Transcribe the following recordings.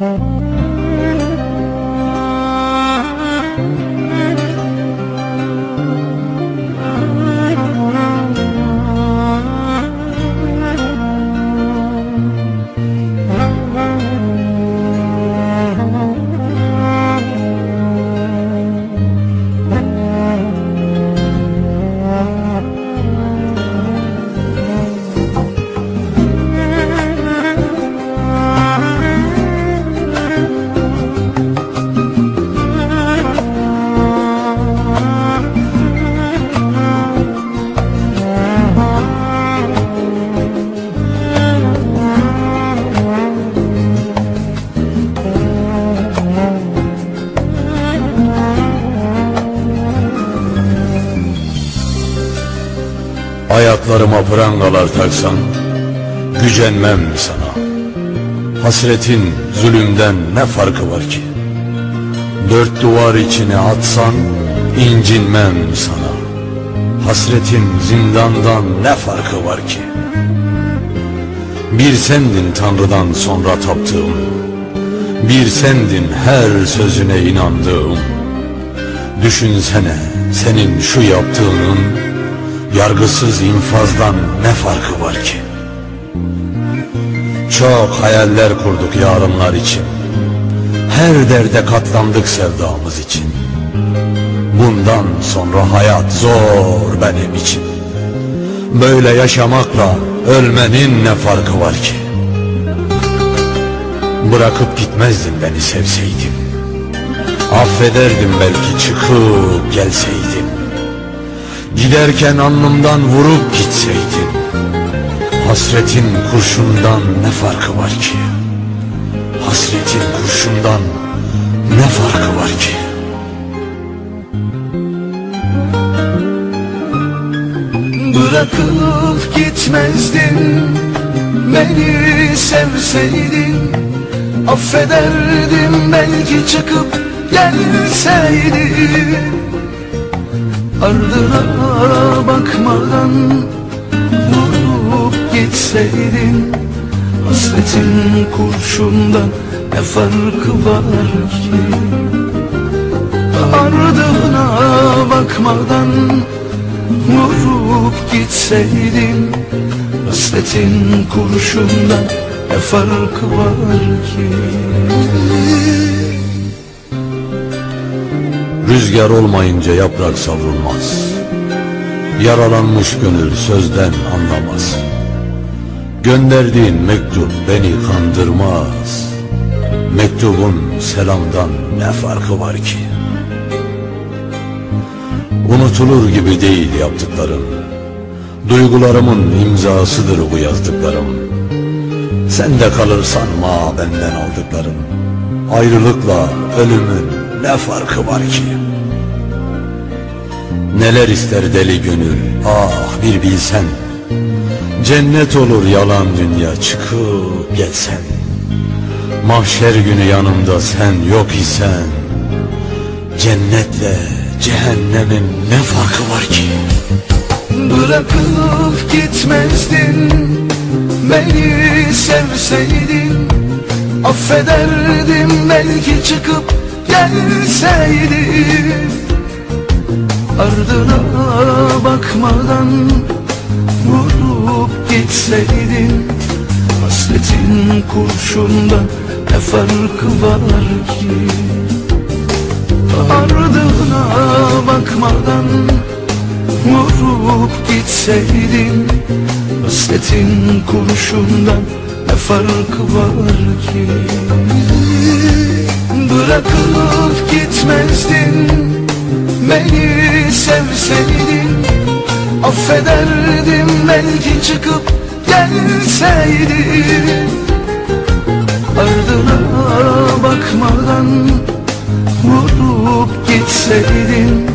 Música Ayaklarıma prangalar taksan Gücenmem sana. Hasretin zulümden ne farkı var ki? Dört duvar içine atsan incinmem sana. Hasretin zindandan ne farkı var ki? Bir sendin Tanrı'dan sonra taptığım. Bir sendin her sözüne inandığım. Düşünsene senin şu yaptığının Yargısız infazdan ne farkı var ki? Çok hayaller kurduk yarınlar için. Her derde katlandık sevdamız için. Bundan sonra hayat zor benim için. Böyle yaşamakla ölmenin ne farkı var ki? Bırakıp gitmezdin beni sevseydin Affederdim belki çıkıp gelseydin Giderken alnımdan vurup gitseydin Hasretin kurşundan ne farkı var ki? Hasretin kurşundan ne farkı var ki? Bırakıp gitmezdin Beni sevseydin Affederdim belki çıkıp gelseydin Ardına bakmadan Vurup gitseydin Hasretin kurşundan ne farkı var ki? Ardına bakmadan Vurup gitseydin Hasretin kurşundan ne farkı var ki Rüzgar olmayınca yaprak savrulmaz. Yaralanmış gönül sözden anlamaz. Gönderdiğin mektup beni kandırmaz. Mektubun selamdan ne farkı var ki? Unutulur gibi değil yaptıklarım. Duygularımın imzasıdır bu yazdıklarım. Sen de kalır sanma benden aldıklarım. Ayrılıkla ölümün ne farkı var ki? Neler ister deli gönül? Ah bir bilsen. Cennet olur yalan dünya çıkıp gelsen. Mahşer günü yanımda sen yok isen. Cennetle cehennemin ne farkı var ki? Bırakıp gitmezdin. Beni sevseydin Affederdim. Belki çıkıp gelseydin Ardına bakmadan Vurup gitseydin Hasretin kurşundan ne farkı var ki? Ardına bakmadan Vurup gitseydin Hasretin kurşundan ne farkı var ki Bırakıp gitmezdin Beni sevseydin. Affederdim belki çıkıp gelseydin. Ardına bakmadan Vurup gitseydin.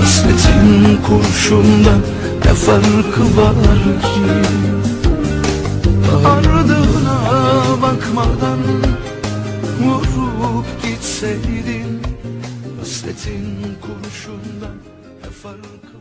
Hasretin kurşundan ne farkı var ki? Ardına bakmadan Vurup gitseydin Hasretin kurşundan ne farkı